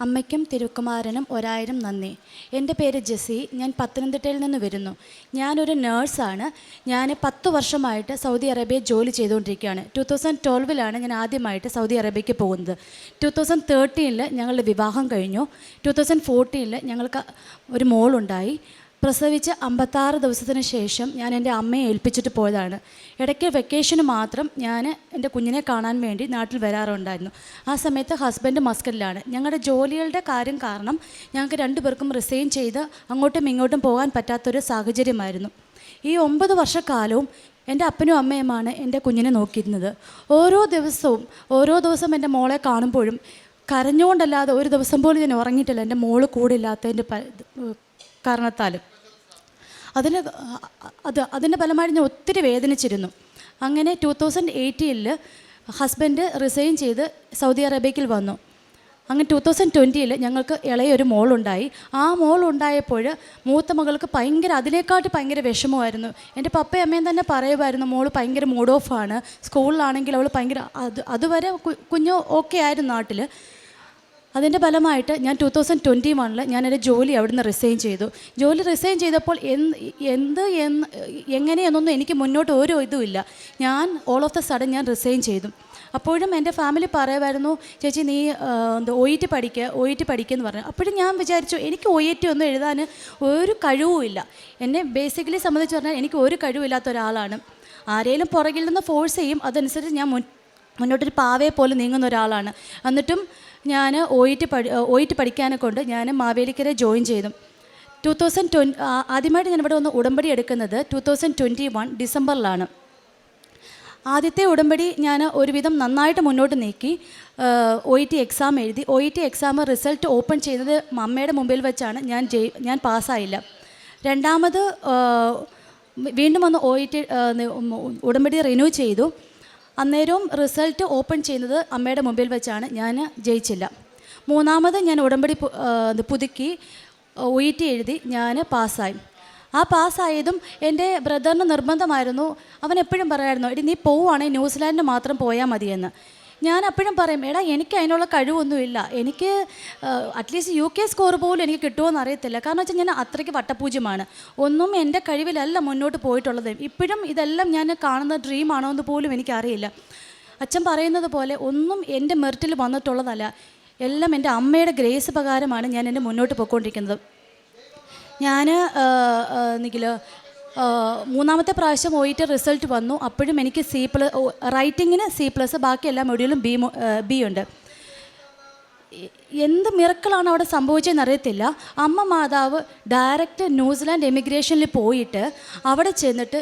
അമ്മയ്ക്കും തിരുക്കുമാരനും ഒരായിരം നന്ദി. എന്റെ പേര് ജെസി ഞാൻ പത്തനംതിട്ടയിൽ നിന്ന് വരുന്നു. ഞാനൊരു നേഴ്സാണ്. ഞാൻ പത്ത് വർഷമായിട്ട് സൗദി അറേബ്യയിൽ ജോലി ചെയ്തുകൊണ്ടിരിക്കുകയാണ്. ടു തൗസൻഡ് ട്വൽവിലാണ് ഞാൻ ആദ്യമായിട്ട് സൗദി അറേബ്യയ്ക്ക് പോകുന്നത്. ടു തൗസൻഡ് തേർട്ടീനിൽ ഞങ്ങളുടെ വിവാഹം കഴിഞ്ഞു. ടു തൗസൻഡ് ഫോർട്ടീനിൽ ഞങ്ങൾക്ക് ഒരു മോളുണ്ടായി. പ്രസവിച്ച് അമ്പത്താറ് ദിവസത്തിന് ശേഷം ഞാൻ എന്റെ അമ്മയെ ഏൽപ്പിച്ചിട്ട് പോയതാണ്. ഇടയ്ക്ക് വെക്കേഷന് മാത്രം ഞാൻ എന്റെ കുഞ്ഞിനെ കാണാൻ വേണ്ടി നാട്ടിൽ വരാറുണ്ടായിരുന്നു. ആ സമയത്ത് ഹസ്ബൻഡ് മസ്കറ്റിലാണ്. ഞങ്ങളുടെ ജോലികളുടെ കാര്യം കാരണം ഞങ്ങൾക്ക് രണ്ടുപേർക്കും റിസൈൻ ചെയ്ത് അങ്ങോട്ടും ഇങ്ങോട്ടും പോകാൻ പറ്റാത്തൊരു സാഹചര്യമായിരുന്നു. ഈ ഒമ്പത് വർഷക്കാലവും എന്റെ അപ്പനും അമ്മയുമാണ് എന്റെ കുഞ്ഞിനെ നോക്കിയിരുന്നത്. ഓരോ ദിവസവും ഓരോ ദിവസം എന്റെ മോളെ കാണുമ്പോഴും കരഞ്ഞുകൊണ്ടല്ലാതെ ഒരു ദിവസം പോലും ഞാൻ ഉറങ്ങിയിട്ടില്ല. എന്റെ മോൾ കൂടില്ലാത്തതിന്റെ കാരണത്താലും. അതിന് അത് അതിന്റെ ഫലമായിട്ട് ഞാൻ ഒത്തിരി വേദനിച്ചിരുന്നു. അങ്ങനെ ടു തൗസൻഡ് എയ്റ്റീനിൽ ഹസ്ബൻഡ് റിസൈൻ ചെയ്ത് സൗദി അറേബ്യയിൽ വന്നു. അങ്ങനെ ടു തൗസൻഡ് ട്വന്റിയിൽ ഞങ്ങൾക്ക് ഇളയൊരു മോളുണ്ടായി. ആ മോൾ ഉണ്ടായപ്പോൾ മൂത്ത മകൾക്ക് ഭയങ്കര അതിനേക്കാട്ട് ഭയങ്കര വിഷമമായിരുന്നു. എന്റെ പപ്പയും അമ്മയും തന്നെ പറയുമായിരുന്നു മോൾ ഭയങ്കര മൂഡ് ഓഫാണ് സ്കൂളിലാണെങ്കിൽ അവൾ ഭയങ്കര അത് അതുവരെ കുഞ്ഞു കുഞ്ഞ് ഓക്കെ ആയിരുന്നു നാട്ടിൽ. അതിന്റെ ഫലമായിട്ട് ഞാൻ ടു തൗസൻഡ് ട്വന്റി വണ്ണിൽ ഞാൻ എന്റെ ജോലി അവിടുന്ന് റിസൈൻ ചെയ്തു. ജോലി റിസൈൻ ചെയ്തപ്പോൾ എന്ത് എന്ത് എന്ന് എങ്ങനെയെന്നൊന്നും എനിക്ക് മുന്നോട്ട് ഓരോ ഇതുമില്ല ഞാൻ ഓൾ ഓഫ് ദ സഡൻ ഞാൻ റിസൈൻ ചെയ്തു. അപ്പോഴും എന്റെ ഫാമിലി പറയുമായിരുന്നു ചേച്ചി നീ എന്താ ഒ ഇ ടി പഠിക്കുക ഒ ഇ ടി പഠിക്കുമെന്ന് പറഞ്ഞു. അപ്പോഴും ഞാൻ വിചാരിച്ചു എനിക്ക് ഒ ഇ ടി ഒന്നും എഴുതാൻ ഒരു കഴിവുമില്ല എന്നെ ബേസിക്കലി സംബന്ധിച്ച് പറഞ്ഞാൽ എനിക്ക് ഒരു കഴിവില്ലാത്ത ഒരാളാണ്. ആരെയും പുറകിൽ നിന്ന് ഫോഴ്സ് ചെയ്യും അതനുസരിച്ച് ഞാൻ മുൻ മുന്നോട്ടൊരു പാവയെ പോലെ നീങ്ങുന്ന ഒരാളാണ്. എന്നിട്ടും ഞാൻ ഇ ടി പഠി ഇ ടി പഠിക്കാനെ കൊണ്ട് ഞാൻ മാവേലിക്കര ജോയിൻ ചെയ്തു. ടു തൗസൻഡ് ട്വൻ ആദ്യമായിട്ട് ഞാൻ ഇവിടെ ഒന്ന് ഉടമ്പടി എടുക്കുന്നത് ടു തൗസൻഡ് ട്വന്റി വൺ ഡിസംബറിലാണ്. ആദ്യത്തെ ഉടമ്പടി ഞാൻ ഒരുവിധം നന്നായിട്ട് മുന്നോട്ട് നീക്കി ഒ ഇ ടി എക്സാം എഴുതി. O E T exam result open ചെയ്തത് അമ്മയുടെ മുമ്പിൽ വെച്ചാണ് ഞാൻ ജയി ഞാൻ പാസ്സായില്ല. രണ്ടാമത് വീണ്ടും ഒന്ന് ഒ ഇ ടി ഉടമ്പടി റിന്യൂ ചെയ്തു. അന്നേരവും റിസൾട്ട് ഓപ്പൺ ചെയ്യുന്നത് അമ്മയുടെ മുമ്പിൽ വെച്ചാണ് ഞാൻ ജയിച്ചില്ല. മൂന്നാമത് ഞാൻ ഉടമ്പടി പുതുക്കി ഒ ഇ ടി എഴുതി ഞാൻ പാസ്സായി. ആ പാസ്സായതും എന്റെ ബ്രദറിന് നിർബന്ധമായിരുന്നു. അവൻ എപ്പോഴും പറയായിരുന്നു എടി നീ പോവുകയാണെങ്കിൽ ന്യൂസിലാൻഡിന് മാത്രം പോയാൽ മതിയെന്ന്. ഞാൻ അപ്പോഴും പറയും എടാ എനിക്ക് അതിനുള്ള കഴിവൊന്നുമില്ല. എനിക്ക് അറ്റ്ലീസ്റ്റ് യു കെ സ്കോർ പോലും എനിക്ക് കിട്ടുമോയെന്ന് അറിയത്തില്ല. കാരണം വെച്ചാൽ ഞാൻ അത്രയ്ക്ക് വട്ടപൂജ്യമാണ്. ഒന്നും എന്റെ കഴിവിലല്ല മുന്നോട്ട് പോയിട്ടുള്ളത്. ഇപ്പോഴും ഇതെല്ലാം ഞാൻ കാണുന്ന ഡ്രീമാണോ എന്ന് പോലും എനിക്കറിയില്ല. അച്ഛൻ പറയുന്നത് പോലെ ഒന്നും എന്റെ മെറിറ്റിൽ വന്നിട്ടുള്ളതല്ല. എല്ലാം എന്റെ അമ്മയുടെ ഗ്രേസ് പ്രകാരമാണ് ഞാൻ എന്റെ മുന്നോട്ട് പോയിക്കൊണ്ടിരിക്കുന്നത് ഞാൻ നിഖിൽ മൂന്നാമത്തെ പ്രാവശ്യം പോയിട്ട് റിസൾട്ട് വന്നു. അപ്പോഴും എനിക്ക് സി പ്ലസ് റൈറ്റിങ്ങിന് സി പ്ലസ് ബാക്കി എല്ലാ മൊഡ്യൂളും ബി ബി ഉണ്ട്. എന്ത് മിറക്കളാണ് അവിടെ സംഭവിച്ചതെന്ന് അറിയത്തില്ല. അമ്മ മാതാവ് ഡയറക്റ്റ് ന്യൂസിലാൻഡ് എമിഗ്രേഷനിൽ പോയിട്ട് അവിടെ ചെന്നിട്ട്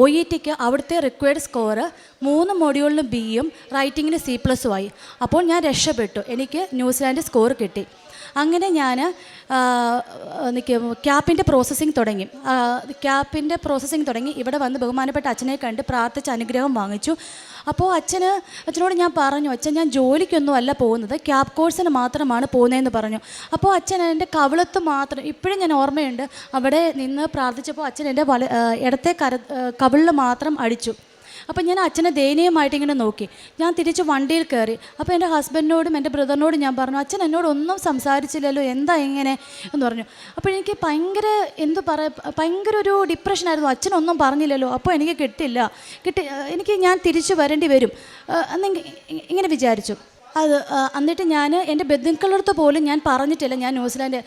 ഒ ഇ ടിക്ക് അവിടുത്തെ റിക്വയർഡ് സ്കോറ് മൂന്ന് മൊഡ്യൂളിന് ബിയും റൈറ്റിങ്ങിന് സി ആയി. അപ്പോൾ ഞാൻ രക്ഷപ്പെട്ടു. എനിക്ക് ന്യൂസിലാൻഡ് സ്കോർ കിട്ടി. അങ്ങനെ ഞാൻ ക്യാപ്പിന്റെ പ്രോസസ്സിങ് തുടങ്ങി. ക്യാപ്പിന്റെ പ്രോസസ്സിങ് തുടങ്ങി. ഇവിടെ വന്ന് ബഹുമാനപ്പെട്ട അച്ഛനെ കണ്ട് പ്രാർത്ഥിച്ച് അനുഗ്രഹം വാങ്ങിച്ചു. അപ്പോൾ അച്ഛന് അച്ഛനോട് ഞാൻ പറഞ്ഞു അച്ഛൻ ഞാൻ ജോലിക്കൊന്നും അല്ല പോകുന്നത്. ക്യാപ് കോഴ്സിന് മാത്രമാണ് പോകുന്നതെന്ന് പറഞ്ഞു. അപ്പോൾ അച്ഛൻ എന്റെ കവിളത്ത് മാത്രം ഇപ്പോഴും ഞാൻ ഓർമ്മയുണ്ട് അവിടെ നിന്ന് പ്രാർത്ഥിച്ചപ്പോൾ അച്ഛൻ എന്റെ വല ഇടത്തെ കര കവിളിൽ മാത്രം അടിച്ചു. അപ്പം ഞാൻ അച്ഛനെ ദയനീയമായിട്ട് ഇങ്ങനെ നോക്കി. ഞാൻ തിരിച്ച് വണ്ടിയിൽ കയറി അപ്പോൾ എന്റെ ഹസ്ബൻഡിനോടും എന്റെ ബ്രദറിനോടും ഞാൻ പറഞ്ഞു അച്ഛൻ എന്നോട് ഒന്നും സംസാരിച്ചില്ലല്ലോ എന്താ ഇങ്ങനെ? എന്ന് പറഞ്ഞു. അപ്പോൾ എനിക്ക് ഭയങ്കര എന്ത് പറ ഭയങ്കര ഒരു ഡിപ്രഷനായിരുന്നു അച്ഛനൊന്നും പറഞ്ഞില്ലല്ലോ അപ്പോൾ എനിക്ക് കിട്ടില്ല. കിട്ടി എനിക്ക് ഞാൻ തിരിച്ചു വരേണ്ടി വരും. എന്നെങ്കിൽ ഇങ്ങനെ വിചാരിച്ചു. അത് എന്നിട്ട് ഞാൻ എന്റെ ബന്ധുക്കളടുത്ത് പോലും ഞാൻ പറഞ്ഞിട്ടില്ല. ഞാൻ ന്യൂസിലാൻഡ്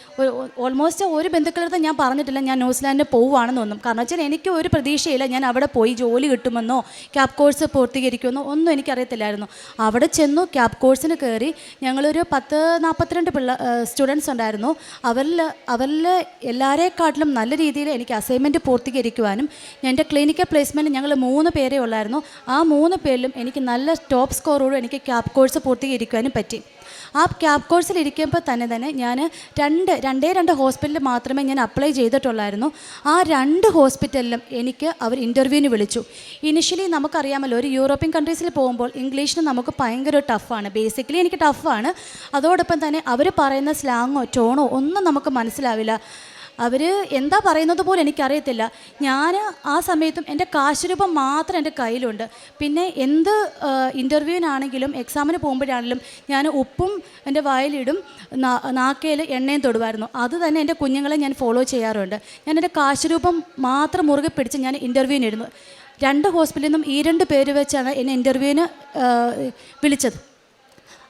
ഓൾമോസ്റ്റ് ഒരു ബന്ധുക്കളടുത്ത് ഞാൻ പറഞ്ഞിട്ടില്ല ഞാൻ ന്യൂസിലാൻഡിൽ പോവുകയാണെന്നൊന്നും. കാരണം വെച്ചാൽ എനിക്ക് ഒരു പ്രതീക്ഷയില്ല ഞാൻ അവിടെ പോയി ജോലി കിട്ടുമെന്നോ ക്യാബ് കോഴ്സ് പൂർത്തീകരിക്കുമെന്നോ ഒന്നും എനിക്കറിയത്തില്ലായിരുന്നു. അവിടെ ചെന്നു ക്യാബ് കോഴ്സിന് കയറി ഞങ്ങളൊരു പത്ത് നാൽപ്പത്തിരണ്ട് പിള്ള സ്റ്റുഡൻസ് ഉണ്ടായിരുന്നു. അവരിൽ അവരിൽ എല്ലാവരെക്കാട്ടിലും നല്ല രീതിയിൽ എനിക്ക് അസൈൻമെന്റ് പൂർത്തീകരിക്കുവാനും എന്റെ ക്ലിനിക്കൽ പ്ലേസ്മെന്റ് ഞങ്ങൾ മൂന്ന് പേരേ ഉള്ളായിരുന്നു. ആ മൂന്ന് പേരിലും എനിക്ക് നല്ല ടോപ്പ് സ്കോറോടും എനിക്ക് ക്യാബ് കോഴ്സ് പൂർത്തീകരിക്കുവാനും പറ്റി. ആ ക്യാബ് കോഴ്സിൽ ഇരിക്കുമ്പോൾ തന്നെ തന്നെ ഞാൻ രണ്ട് രണ്ടേ രണ്ട് ഹോസ്പിറ്റലിൽ മാത്രമേ ഞാൻ അപ്ലൈ ചെയ്തിട്ടുള്ളായിരുന്നു. ആ രണ്ട് ഹോസ്പിറ്റലിലും എനിക്ക് അവർ ഇന്റർവ്യൂവിന് വിളിച്ചു. ഇനിഷ്യലി നമുക്കറിയാമല്ലോ ഒരു യൂറോപ്യൻ കൺട്രീസിൽ പോകുമ്പോൾ ഇംഗ്ലീഷിന് നമുക്ക് ഭയങ്കര ടഫാണ് ബേസിക്കലി എനിക്ക് ടഫാണ് അതോടൊപ്പം തന്നെ അവർ പറയുന്ന സ്ലാങ്ങോ ടോണോ ഒന്നും നമുക്ക് മനസ്സിലാവില്ല. അവർ എന്താ പറയുന്നത് പോലും എനിക്കറിയത്തില്ല. ഞാൻ ആ സമയത്തും എന്റെ കാശുരൂപം മാത്രം എന്റെ കയ്യിലുണ്ട്. പിന്നെ എന്ത് ഇന്റർവ്യൂവിനാണെങ്കിലും എക്സാമിന് പോകുമ്പോഴാണെങ്കിലും ഞാൻ ഉപ്പും എന്റെ വായിലിടും നാക്കയിൽ എണ്ണയും തൊടുമായിരുന്നു അത് തന്നെ എന്റെ കുഞ്ഞുങ്ങളെ ഞാൻ ഫോളോ ചെയ്യാറുണ്ട്. ഞാൻ എന്റെ കാശുരൂപം മാത്രം മുറുകെ പിടിച്ച് ഞാൻ ഇന്റർവ്യൂവിനിരുന്നു. രണ്ട് ഹോസ്പിറ്റലിൽ നിന്നും ഈ രണ്ട് പേര് വെച്ചാണ് എന്നെ ഇന്റർവ്യൂവിന് വിളിച്ചത്.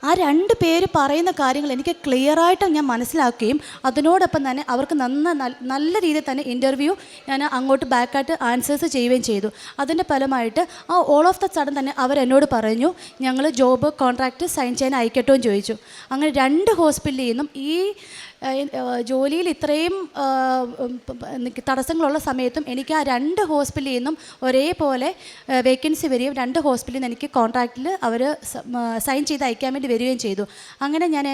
ആ രണ്ട് പേര് പറയുന്ന കാര്യങ്ങൾ എനിക്ക് ക്ലിയറായിട്ട് ഞാൻ മനസ്സിലാക്കുകയും അതിനോടൊപ്പം തന്നെ അവർക്ക് നന്ന നല്ല രീതിയിൽ തന്നെ ഇന്റർവ്യൂ ഞാൻ അങ്ങോട്ട് ബാക്കായിട്ട് ആൻസേഴ്സ് ചെയ്യുകയും ചെയ്തു. അതിന്റെ ഫലമായിട്ട് ആ ഓൾ ഓഫ് ദ സഡൻ തന്നെ അവർ എന്നോട് പറഞ്ഞു ഞങ്ങൾ ജോബ് കോൺട്രാക്റ്റ് സൈൻ ചെയ്യാൻ അയക്കട്ടോ എന്ന് ചോദിച്ചു. അങ്ങനെ രണ്ട് ഹോസ്പിറ്റലിൽ നിന്നും ഈ ജോലിയിൽ ഇത്രയും തടസ്സങ്ങളുള്ള സമയത്തും എനിക്ക് ആ രണ്ട് ഹോസ്പിറ്റലിൽ നിന്നും ഒരേപോലെ വേക്കൻസി വരികയും രണ്ട് ഹോസ്പിറ്റലിൽ നിന്ന് എനിക്ക് കോൺട്രാക്റ്റിൽ അവർ സൈൻ ചെയ്ത് അയക്കാൻ വേണ്ടി വരികയും ചെയ്തു. അങ്ങനെ ഞാൻ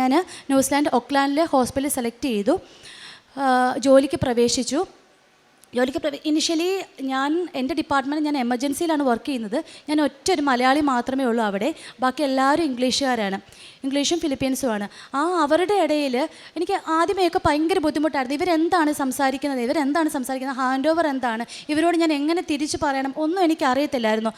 ഞാൻ ന്യൂസിലാൻഡ് ഒക്ലാൻഡിലെ ഹോസ്പിറ്റൽ സെലക്ട് ചെയ്തു. ജോലിക്ക് പ്രവേശിച്ചു. ജോലിക്ക് ഇനിഷ്യലി ഞാൻ എന്റെ ഡിപ്പാർട്ട്മെന്റ് ഞാൻ എമർജൻസിയിലാണ് വർക്ക് ചെയ്യുന്നത്. ഞാൻ ഒറ്റ ഒരു മലയാളി മാത്രമേ ഉള്ളൂ അവിടെ. ബാക്കി എല്ലാവരും ഇംഗ്ലീഷുകാരാണ്. ഇംഗ്ലീഷും ഫിലിപ്പീൻസുമാണ് ആ അവരുടെ ഇടയിൽ എനിക്ക് ആദ്യമേയൊക്കെ ഭയങ്കര ബുദ്ധിമുട്ടായിരുന്നു. ഇവരെന്താണ് സംസാരിക്കുന്നത്? ഇവരെന്താണ് സംസാരിക്കുന്നത്? ഹാൻഡ് ഓവർ എന്താണ്? ഇവരോട് ഞാൻ എങ്ങനെ തിരിച്ചു പറയണം? ഒന്നും എനിക്ക് അറിയത്തില്ലായിരുന്നു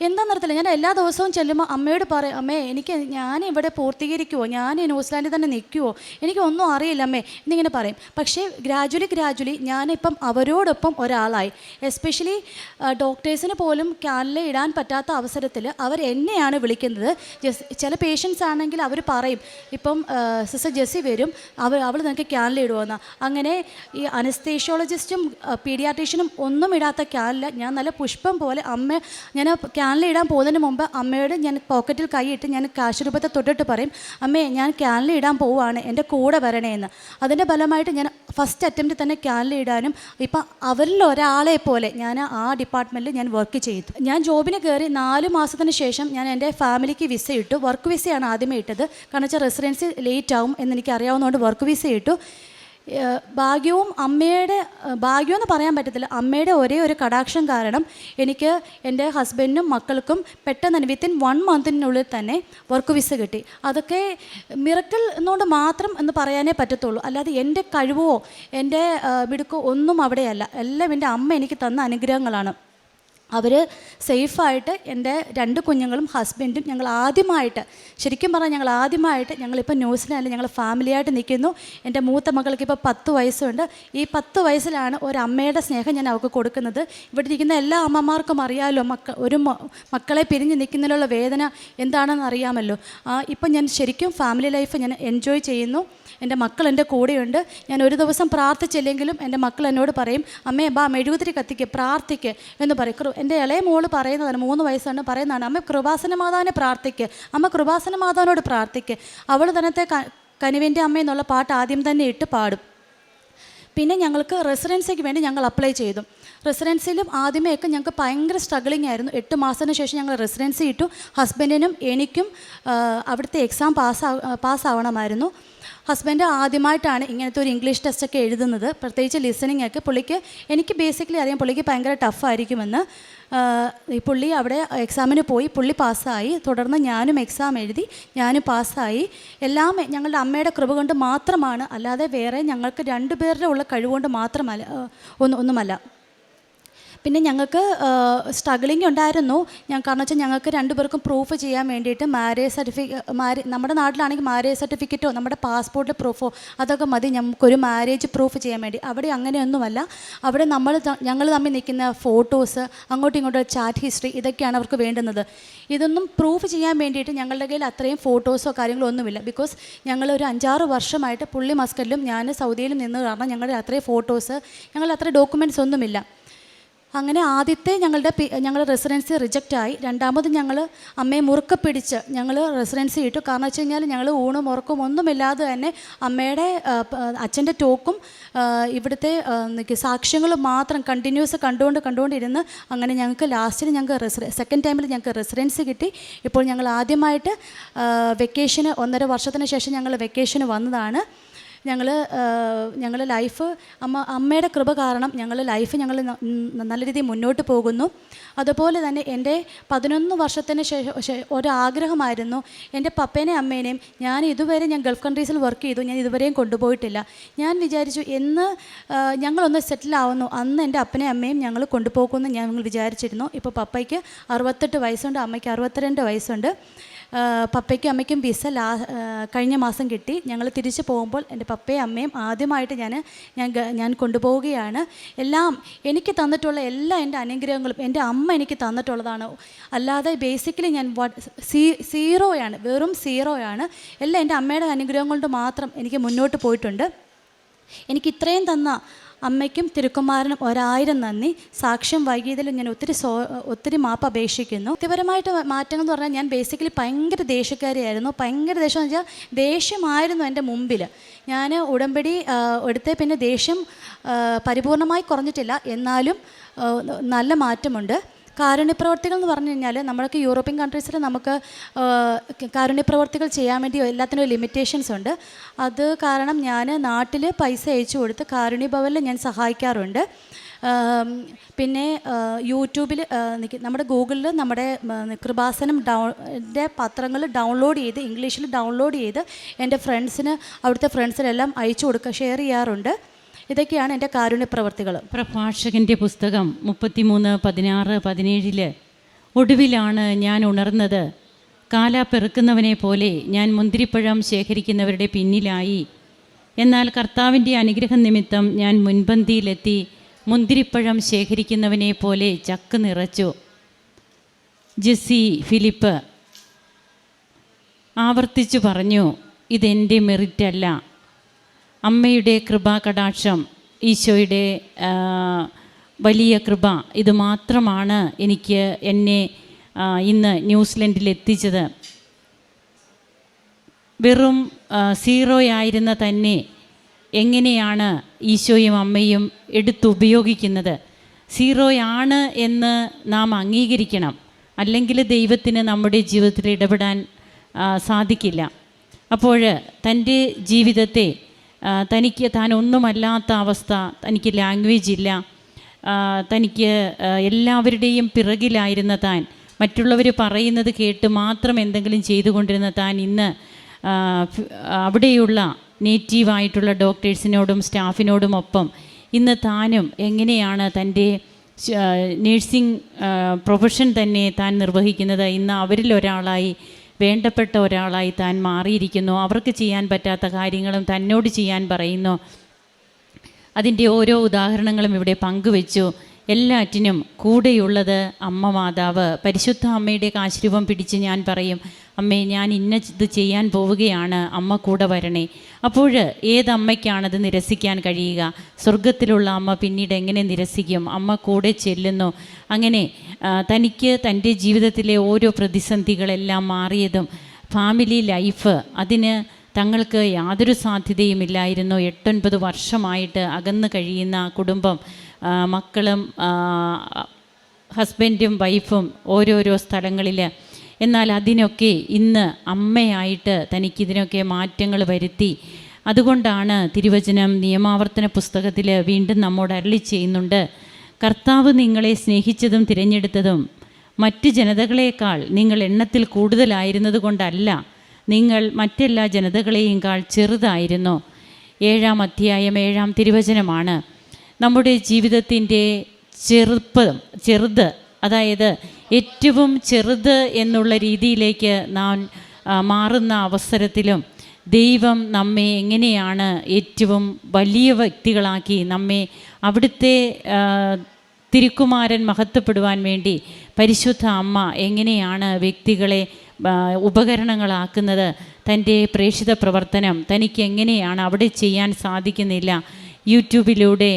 പക്ഷേ നിർത്തില്ല? ഞാൻ എല്ലാ ദിവസവും ചെല്ലുമ്പോൾ അമ്മയോട് പറയും അമ്മേ എനിക്ക് ഞാൻ ഇവിടെ പൂർത്തീകരിക്കുമോ ഞാൻ ന്യൂസിലാൻഡിൽ തന്നെ നിൽക്കുമോ എനിക്കൊന്നും അറിയില്ല അമ്മേ. എന്നിങ്ങനെ പറയും. പക്ഷേ ഗ്രാജുവലി ഗ്രാജുവലി ഞാനിപ്പം അവരോടൊപ്പം ഒരാളായി. എസ്പെഷ്യലി ഡോക്ടേഴ്സിന് പോലും ക്യാനിൽ ഇടാൻ പറ്റാത്ത അവസരത്തിൽ അവർ എന്നെയാണ് വിളിക്കുന്നത്. ജസ് ചില പേഷ്യൻസ് ആണെങ്കിൽ അവർ പറയും ഇപ്പം സിസ്റ്റർ ജെസ്സി വരും അവർ അവൾ നിനക്ക് ക്യാനിൽ ഇടുമെന്ന് അങ്ങനെ ഈ അനസ്തേഷ്യോളജിസ്റ്റും പീഡിയാട്രീഷ്യനും ഒന്നും ഇടാത്ത ക്യാനിൽ ഞാൻ നല്ല പുഷ്പം പോലെ അമ്മ ഞാൻ ക്യാനിൽ ഇടാൻ പോകുന്നതിന് മുമ്പ് അമ്മയോട് ഞാൻ പോക്കറ്റിൽ കൈയിട്ട് ഞാൻ കാശ് രൂപത്തെ തൊട്ടിട്ട് പറയും അമ്മേ ഞാൻ ക്യാനിൽ ഇടാൻ പോവുകയാണ് എന്റെ കൂടെ വരണേ എന്ന്. അതിന്റെ ഫലമായിട്ട് ഞാൻ ഫസ്റ്റ് അറ്റംപ്റ്റ് തന്നെ ക്യാനിൽ ഇടാനും ഇപ്പം അവരിൽ ഒരാളെ പോലെ ഞാൻ ആ ഡിപ്പാർട്ട്മെന്റിൽ ഞാൻ വർക്ക് ചെയ്തു. ഞാൻ ജോബിന് കയറി നാല് മാസത്തിന് ശേഷം ഞാൻ എന്റെ ഫാമിലിക്ക് വിസ ഇട്ടു. വർക്ക് വിസയാണ് ആദ്യമേ ഇട്ടത്. കാരണം വെച്ചാൽ റെസിഡൻസി ലേറ്റ് ആവും എന്ന് എനിക്ക് അറിയാവുന്നതുകൊണ്ട് വർക്ക് വിസ ഇട്ടു. ഭാഗ്യവും അമ്മയുടെ ഭാഗ്യമെന്ന് പറയാൻ പറ്റത്തില്ല. അമ്മയുടെ ഒരേ ഒരു കടാക്ഷം കാരണം എനിക്ക് എന്റെ ഹസ്ബൻഡിനും മക്കൾക്കും പെട്ടെന്ന് തന്നെ വിത്തിൻ വൺ മന്തിനുള്ളിൽ തന്നെ വർക്ക് വിസ കിട്ടി. അതൊക്കെ മിറക്കിൾ എന്നുകൊണ്ട് മാത്രം എന്ന് പറയാനേ പറ്റത്തുള്ളൂ. അല്ലാതെ എന്റെ കഴിവോ എന്റെ മിടുക്കോ ഒന്നും അവിടെയല്ല. എല്ലാം എന്റെ അമ്മ എനിക്ക് തന്ന അനുഗ്രഹങ്ങളാണ്. അവർ സേഫായിട്ട് എന്റെ രണ്ട് കുഞ്ഞുങ്ങളും ഹസ്ബൻഡും ഞങ്ങൾ ആദ്യമായിട്ട് ശരിക്കും പറഞ്ഞാൽ ഞങ്ങൾ ആദ്യമായിട്ട് ഞങ്ങളിപ്പോൾ ന്യൂസിലാൻഡിൽ ഞങ്ങൾ ഫാമിലിയായിട്ട് നിൽക്കുന്നു. എന്റെ മൂത്ത മകൾക്ക് ഇപ്പോൾ പത്ത് വയസ്സുണ്ട്. ഈ പത്ത് വയസ്സിലാണ് ഒരു അമ്മയുടെ സ്നേഹം ഞാൻ അവൾക്ക് കൊടുക്കുന്നത്. ഇവിടെ ഇരിക്കുന്ന എല്ലാ അമ്മമാർക്കും അറിയാമല്ലോ മക്ക ഒരു മക്കളെ പിരിഞ്ഞ് നിൽക്കുന്നതിലുള്ള വേദന എന്താണെന്ന് അറിയാമല്ലോ. ഇപ്പം ഞാൻ ശരിക്കും ഫാമിലി ലൈഫ് ഞാൻ എൻജോയ് ചെയ്യുന്നു. എന്റെ മക്കൾ എന്റെ കൂടെയുണ്ട്. ഞാൻ ഒരു ദിവസം പ്രാർത്ഥിച്ചില്ലെങ്കിലും എന്റെ മക്കൾ എന്നോട് പറയും അമ്മേ ബാ മെഴുകുതിരി കത്തിക്ക് പ്രാർത്ഥിക്ക് എന്ന് പറയും. എന്റെ ഇളയ മോൾ പറയുന്നതാണ് മൂന്ന് വയസ്സാണ് പറയുന്നതാണ് അമ്മ കൃപാസന മാതാവിനെ പ്രാർത്ഥിക്ക് അമ്മ കൃപാസന മാതാവിനോട് പ്രാർത്ഥിക്ക് അവൾ തന്നത്തെ കനുവിന്റെ അമ്മ എന്നുള്ള പാട്ട് ആദ്യം തന്നെ ഇട്ട് പാടും. പിന്നെ ഞങ്ങൾക്ക് റെസിഡൻസിക്ക് വേണ്ടി ഞങ്ങൾ അപ്ലൈ ചെയ്തു. റെസിഡൻസിയിലും ആദ്യമേയൊക്കെ ഞങ്ങൾക്ക് ഭയങ്കര സ്ട്രഗിളിംഗ് ആയിരുന്നു. എട്ട് മാസത്തിന് ശേഷം ഞങ്ങൾ റെസിഡൻസി ഇട്ടു. ഹസ്ബൻഡിനും എനിക്കും അവിടുത്തെ എക്സാം പാസ്സാ പാസ്സാവണമായിരുന്നു ഹസ്ബൻഡ് ആദ്യമായിട്ടാണ് ഇങ്ങനത്തെ ഒരു ഇംഗ്ലീഷ് ടെസ്റ്റൊക്കെ എഴുതുന്നത്. പ്രത്യേകിച്ച് ലിസണിങ് ഒക്കെ പുള്ളിക്ക് എനിക്ക് ബേസിക്കലി അറിയാം പുള്ളിക്ക് ഭയങ്കര ടഫായിരിക്കുമെന്ന് ഈ പുള്ളി അവിടെ എക്സാമിന് പോയി പുള്ളി പാസ്സായി തുടർന്ന് ഞാനും എക്സാം എഴുതി ഞാനും പാസ്സായി എല്ലാം ഞങ്ങളുടെ അമ്മയുടെ കൃപ കൊണ്ട് മാത്രമാണ് അല്ലാതെ വേറെ ഞങ്ങൾക്ക് രണ്ടുപേരുടെ ഉള്ള കഴിവുകൊണ്ട് മാത്രമല്ല ഒന്നും ഒന്നുമല്ല. പിന്നെ ഞങ്ങൾക്ക് സ്ട്രഗിളിംഗ് ഉണ്ടായിരുന്നു. ഞാൻ കാരണം വെച്ചാൽ ഞങ്ങൾക്ക് രണ്ടുപേർക്കും പ്രൂഫ് ചെയ്യാൻ വേണ്ടിയിട്ട് മാരേജ് സർട്ടിഫിക്കറ്റ് മാരേ നമ്മുടെ നാട്ടിലാണെങ്കിൽ മാരേജ് സർട്ടിഫിക്കറ്റോ നമ്മുടെ പാസ്പോർട്ട് പ്രൂഫോ അതൊക്കെ മതി. ഞങ്ങൾക്കൊരു മാരേജ് പ്രൂഫ് ചെയ്യാൻ വേണ്ടി. അവിടെ അങ്ങനെയൊന്നുമല്ല. അവിടെ നമ്മൾ ഞങ്ങൾ തമ്മിൽ നിൽക്കുന്ന ഫോട്ടോസ് അങ്ങോട്ടും ഇങ്ങോട്ടും ചാറ്റ് ഹിസ്റ്ററി ഇതൊക്കെയാണ് അവർക്ക് വേണ്ടുന്നത്. ഇതൊന്നും പ്രൂഫ് ചെയ്യാൻ വേണ്ടിയിട്ട് ഞങ്ങളുടെ കയ്യിൽ അത്രയും ഫോട്ടോസോ കാര്യങ്ങളോ ഒന്നുമില്ല. ബിക്കോസ് ഞങ്ങൾ ഒരു അഞ്ചാറ് വർഷമായിട്ട് പുള്ളി മസ്കറ്റിലും ഞാൻ സൗദിയിലും നിന്ന് കാരണം ഞങ്ങളുടെ അത്രയും ഫോട്ടോസ് ഞങ്ങളുടെ അത്ര ഡോക്യുമെന്റ്സ് ഒന്നുമില്ല. അങ്ങനെ ആദ്യത്തെ ഞങ്ങളുടെ ഞങ്ങളുടെ റെസിഡൻസി റിജക്റ്റ് ആയി. രണ്ടാമത് ഞങ്ങൾ അമ്മയെ മുറുക്ക പിടിച്ച് ഞങ്ങൾ റെസിഡൻസി ഇട്ടു. കാരണം വെച്ച് കഴിഞ്ഞാൽ ഞങ്ങൾ ഊണും ഉറക്കും ഒന്നുമില്ലാതെ തന്നെ അമ്മയുടെ അച്ഛന്റെ ടോക്കും ഇവിടുത്തെ സാക്ഷ്യങ്ങൾ മാത്രം കണ്ടിന്യൂസ് കണ്ടുകൊണ്ട് കണ്ടുകൊണ്ടിരുന്ന് അങ്ങനെ ഞങ്ങൾക്ക് ലാസ്റ്റിന് ഞങ്ങൾക്ക് റെസിഡ സെക്കൻഡ് ടൈമിൽ ഞങ്ങൾക്ക് റെസിഡൻസി കിട്ടി. ഇപ്പോൾ ഞങ്ങൾ ആദ്യമായിട്ട് വെക്കേഷന് ഒന്നര വർഷത്തിന് ശേഷം ഞങ്ങൾ വെക്കേഷന് വന്നതാണ്. ഞങ്ങൾ ഞങ്ങൾ ലൈഫ് അമ്മ അമ്മയുടെ കൃപ കാരണം ഞങ്ങൾ ലൈഫ് ഞങ്ങൾ നല്ല രീതിയിൽ മുന്നോട്ട് പോകുന്നു. അതുപോലെ തന്നെ എന്റെ പതിനൊന്ന് വർഷത്തിന് ശേഷം ഒരാഗ്രഹമായിരുന്നു. എന്റെ പപ്പേനെയും അമ്മേനെയും ഞാൻ ഇതുവരെ ഞാൻ ഗൾഫ് കൺട്രീസിൽ വർക്ക് ചെയ്തു. ഞാൻ ഇതുവരെയും കൊണ്ടുപോയിട്ടില്ല. ഞാൻ വിചാരിച്ചു എന്ന് ഞങ്ങളൊന്ന് സെറ്റിൽ ആവുന്നു. അന്ന് എന്റെ അപ്പനെയും അമ്മയും ഞങ്ങൾ കൊണ്ടുപോകുമെന്ന് ഞങ്ങൾ വിചാരിച്ചിരുന്നു. ഇപ്പോൾ പപ്പയ്ക്ക് അറുപത്തെട്ട് വയസ്സുണ്ട് അമ്മയ്ക്ക് അറുപത്തിരണ്ട് വയസ്സുണ്ട്. പപ്പയ്ക്കും അമ്മയ്ക്കും വിസ ലാ കഴിഞ്ഞ മാസം കിട്ടി. ഞങ്ങൾ തിരിച്ചു പോകുമ്പോൾ എന്റെ പപ്പയും അമ്മയും ആദ്യമായിട്ട് ഞാൻ ഞാൻ ഞാൻ കൊണ്ടുപോവുകയാണ്. എല്ലാം എനിക്ക് തന്നിട്ടുള്ള എല്ലാ എന്റെ അനുഗ്രഹങ്ങളും എന്റെ അമ്മ എനിക്ക് തന്നിട്ടുള്ളതാണ്. അല്ലാതെ ബേസിക്കലി ഞാൻ സീറോയാണ് വെറും സീറോയാണ്. എല്ലാം എന്റെ അമ്മയുടെ അനുഗ്രഹം കൊണ്ട് മാത്രം എനിക്ക് മുന്നോട്ട് പോയിട്ടുണ്ട്. എനിക്ക് ഇത്രയും തന്ന അമ്മയ്ക്കും തിരുക്കുമാരനും ഒരായിരം നന്ദി. സാക്ഷ്യം വൈകിയതിൽ ഞാൻ ഒത്തിരി സോ ഒത്തിരി മാപ്പ് അപേക്ഷിക്കുന്നു. വ്യക്തിപരമായിട്ട് മാറ്റങ്ങൾ എന്ന് പറഞ്ഞാൽ ഞാൻ ബേസിക്കലി ഭയങ്കര ദേഷ്യക്കാരിയായിരുന്നു. ഭയങ്കര ദേഷ്യം എന്ന് വെച്ചാൽ ദേഷ്യമായിരുന്നു എന്റെ മുമ്പിൽ. ഞാൻ ഉടമ്പടി എടുത്തേ പിന്നെ ദേഷ്യം പരിപൂർണമായി കുറഞ്ഞിട്ടില്ല. എന്നാലും നല്ല മാറ്റമുണ്ട്. കാരുണ്യപ്രവർത്തികൾ എന്ന് പറഞ്ഞു കഴിഞ്ഞാൽ നമ്മൾക്ക് യൂറോപ്യൻ കൺട്രീസിൽ നമുക്ക് കാരുണ്യപ്രവർത്തികൾ ചെയ്യാൻ വേണ്ടി എല്ലാത്തിനും ലിമിറ്റേഷൻസ് ഉണ്ട്. അത് കാരണം ഞാൻ നാട്ടിൽ പൈസ അയച്ചു കൊടുത്ത് കാരുണ്യ ഭവനിൽ ഞാൻ സഹായിക്കാറുണ്ട്. പിന്നെ യൂട്യൂബിൽ നമ്മുടെ ഗൂഗിളിൽ നമ്മുടെ കൃപാസനം ഡൗ എന്റെ പത്രങ്ങൾ ഡൗൺലോഡ് ചെയ്ത് ഇംഗ്ലീഷിൽ ഡൗൺലോഡ് ചെയ്ത് എന്റെ ഫ്രണ്ട്സിന് അവിടുത്തെ ഫ്രണ്ട്സിനെല്ലാം അയച്ചു കൊടുക്കുക ഷെയർ ചെയ്യാറുണ്ട്. ഇതൊക്കെയാണ് എന്റെ കാരുണ്യ പ്രവർത്തികൾ പ്രഭാഷകന്റെ പുസ്തകം മുപ്പത്തിമൂന്ന് പതിനാറ് പതിനേഴിൽ ഒടുവിലാണ് ഞാൻ ഉണർന്നത്. കാല പെറുക്കുന്നവനെ പോലെ ഞാൻ മുന്തിരിപ്പഴം ശേഖരിക്കുന്നവരുടെ പിന്നിലായി. എന്നാൽ കർത്താവിന്റെ അനുഗ്രഹം നിമിത്തം ഞാൻ മുൻപന്തിയിലെത്തി മുന്തിരിപ്പഴം ശേഖരിക്കുന്നവനെ പോലെ ചക്ക് നിറച്ചു. ജെസ്സി ഫിലിപ്പ് ആവർത്തിച്ചു പറഞ്ഞു ഇതെന്റെ മെറിറ്റല്ല. അമ്മയുടെ കൃപാകടാക്ഷം ഈശോയുടെ വലിയ കൃപ ഇത് മാത്രമാണ് എനിക്ക് എന്നെ ഇന്ന് ന്യൂസിലൻഡിൽ എത്തിച്ചത്. വെറും സീറോയായിരുന്ന തന്നെ എങ്ങനെയാണ് ഈശോയും അമ്മയും എടുത്തുപയോഗിക്കുന്നത് സീറോയാണ് എന്ന് നാം അംഗീകരിക്കണം. അല്ലെങ്കിൽ ദൈവത്തിന് നമ്മുടെ ജീവിതത്തിൽ ഇടപെടാൻ സാധിക്കില്ല. അപ്പോൾ തന്റെ ജീവിതത്തെ തനിക്ക് താൻ ഒന്നുമല്ലാത്ത അവസ്ഥ തനിക്ക് ലാംഗ്വേജ് ഇല്ല. തനിക്ക് എല്ലാവരുടെയും പിറകിലായിരുന്ന താൻ. മറ്റുള്ളവർ പറയുന്നത് കേട്ട് മാത്രം എന്തെങ്കിലും ചെയ്തുകൊണ്ടിരുന്ന താൻ ഇന്ന് അവിടെയുള്ള നേറ്റീവായിട്ടുള്ള ഡോക്ടേഴ്സിനോടും സ്റ്റാഫിനോടും ഒപ്പം ഇന്ന് താനും എങ്ങനെയാണ് തന്റെ നേഴ്സിംഗ് പ്രൊഫഷൻ തന്നെ താൻ നിർവഹിക്കുന്നത്? ഇന്ന് അവരിൽ ഒരാളായി വേണ്ടപ്പെട്ട ഒരാളായി താൻ മാറിയിരിക്കുന്നു. അവർക്ക് ചെയ്യാൻ പറ്റാത്ത കാര്യങ്ങളും തന്നോട് ചെയ്യാൻ പറയുന്നു. അതിന്റെ ഓരോ ഉദാഹരണങ്ങളും ഇവിടെ പങ്കുവെച്ചു. എല്ലാറ്റിനും കൂടെയുള്ളത് അമ്മ മാതാവ്. പരിശുദ്ധ അമ്മയുടെ ആശീർവം പിടിച്ച് ഞാൻ പറയും അമ്മേ ഞാൻ ഇന്ന ഇത് ചെയ്യാൻ പോവുകയാണ്. അമ്മ കൂടെ വരണേ. അപ്പോൾ ഏതമ്മയ്ക്കാണത് നിരസിക്കാൻ കഴിയുക? സ്വർഗത്തിലുള്ള അമ്മ പിന്നീട് എങ്ങനെ നിരസിക്കും? അമ്മ കൂടെ ചെല്ലുന്നു. അങ്ങനെ തനിക്ക് തന്റെ ജീവിതത്തിലെ ഓരോ പ്രതിസന്ധികളെല്ലാം മാറിയതും ഫാമിലി ലൈഫ് അതിന് തങ്ങൾക്ക് യാതൊരു സാധ്യതയുമില്ലായിരുന്നു എട്ടൊൻപത് വർഷമായിട്ട് അകന്നു കഴിയുന്ന കുടുംബം മക്കളും ഹസ്ബൻഡും വൈഫും ഓരോരോ സ്ഥലങ്ങളിൽ എന്നാൽ അതിനൊക്കെ ഇന്ന് അമ്മയായിട്ട് തനിക്കിതിനൊക്കെ മാറ്റങ്ങൾ വരുത്തി. അതുകൊണ്ടാണ് തിരുവചനം നിയമാവർത്തന പുസ്തകത്തിൽ വീണ്ടും നമ്മോട് അരളി ചെയ്യുന്നുണ്ട്. കർത്താവ് നിങ്ങളെ സ്നേഹിച്ചതും തിരഞ്ഞെടുത്തതും മറ്റ് ജനതകളേക്കാൾ നിങ്ങൾ എണ്ണത്തിൽ കൂടുതലായിരുന്നത് കൊണ്ടല്ല. നിങ്ങൾ മറ്റെല്ലാ ജനതകളെയും കാൾ ചെറുതായിരുന്നു. ഏഴാം അധ്യായം ഏഴാം തിരുവചനമാണ്. നമ്മുടെ ജീവിതത്തിന്റെ ചെറുപ്പം ചെറുത് അതായത് ഏറ്റവും ചെറുത് എന്നുള്ള രീതിയിലേക്ക് നാം മാറുന്ന അവസരത്തിലും ദൈവം നമ്മെ എങ്ങനെയാണ് ഏറ്റവും വലിയ വ്യക്തികളാക്കി നമ്മെ അവിടുത്തെ തിരുക്കുമാരൻ മഹത്വപ്പെടുവാൻ വേണ്ടി പരിശുദ്ധ അമ്മ എങ്ങനെയാണ് വ്യക്തികളെ ഉപകരണങ്ങളാക്കുന്നത് തന്റെ പ്രേക്ഷിത പ്രവർത്തനം തനിക്ക് എങ്ങനെയാണ് അവിടെ ചെയ്യാൻ സാധിക്കുന്നില്ല യൂട്യൂബിലൂടെ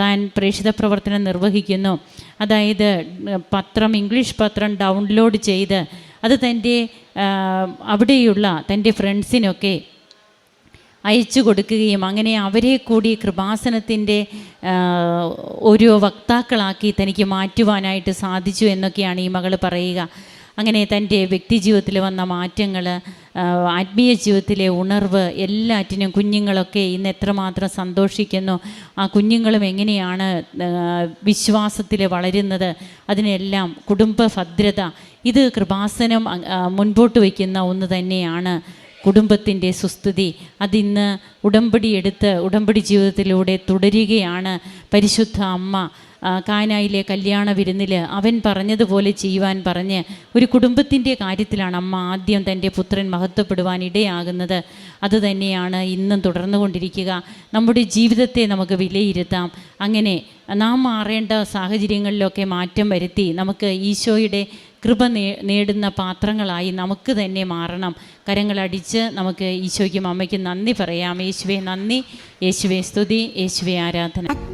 താൻ പ്രേക്ഷിത പ്രവർത്തനം നിർവഹിക്കുന്നു. അതായത് പത്രം ഇംഗ്ലീഷ് പത്രം ഡൗൺലോഡ് ചെയ്ത് അത് തന്റെ അവിടെയുള്ള തന്റെ ഫ്രണ്ട്സിനൊക്കെ അയച്ചു കൊടുക്കുകയും അങ്ങനെ അവരെ കൂടി കൃപാസനത്തിന്റെ ഓരോ വക്താക്കളാക്കി തനിക്ക് മാറ്റുവാനായിട്ട് സാധിച്ചു എന്നൊക്കെയാണ് ഈ മകൾ പറയുക. അങ്ങനെ തന്റെ വ്യക്തിജീവിതത്തിൽ വന്ന മാറ്റങ്ങൾ ആത്മീയ ജീവിതത്തിലെ ഉണർവ് എല്ലാറ്റിനും കുഞ്ഞുങ്ങളൊക്കെ ഇന്ന് എത്രമാത്രം സന്തോഷിക്കുന്നു ആ കുഞ്ഞുങ്ങളും എങ്ങനെയാണ് വിശ്വാസത്തിൽ വളരുന്നത് അതിനെല്ലാം കുടുംബ ഭദ്രത ഇത് കൃപാസനം മുൻപോട്ട് വയ്ക്കുന്ന ഒന്ന് തന്നെയാണ് കുടുംബത്തിന്റെ സുസ്ഥിതി. അതിന്ന് ഉടമ്പടി എടുത്ത് ഉടമ്പടി ജീവിതത്തിലൂടെ തുടരുകയാണ് പരിശുദ്ധ അമ്മ. കാനായിലെ കല്യാണ വിരുന്നിൽ അവൻ പറഞ്ഞതുപോലെ ചെയ്യുവാൻ പറഞ്ഞ് ഒരു കുടുംബത്തിന്റെ കാര്യത്തിലാണ് അമ്മ ആദ്യം തന്റെ പുത്രൻ മഹത്വപ്പെടുവാൻ ഇടയാകുന്നത്. അതുതന്നെയാണ് ഇന്നും തുടർന്നു കൊണ്ടിരിക്കുക നമ്മുടെ ജീവിതത്തെ നമുക്ക് വിലയിരുത്താം. അങ്ങനെ നാം മാറേണ്ട സാഹചര്യങ്ങളിലൊക്കെ മാറ്റം വരുത്തി നമുക്ക് ഈശോയുടെ കൃപ നേടുന്ന പാത്രങ്ങളായി നമുക്ക് തന്നെ മാറണം. കരങ്ങളടിച്ച് നമുക്ക് ഈശോയ്ക്കും അമ്മയ്ക്കും നന്ദി പറയാം. യേശുവെ നന്ദി. യേശുവെ സ്തുതി. യേശുവെ ആരാധന.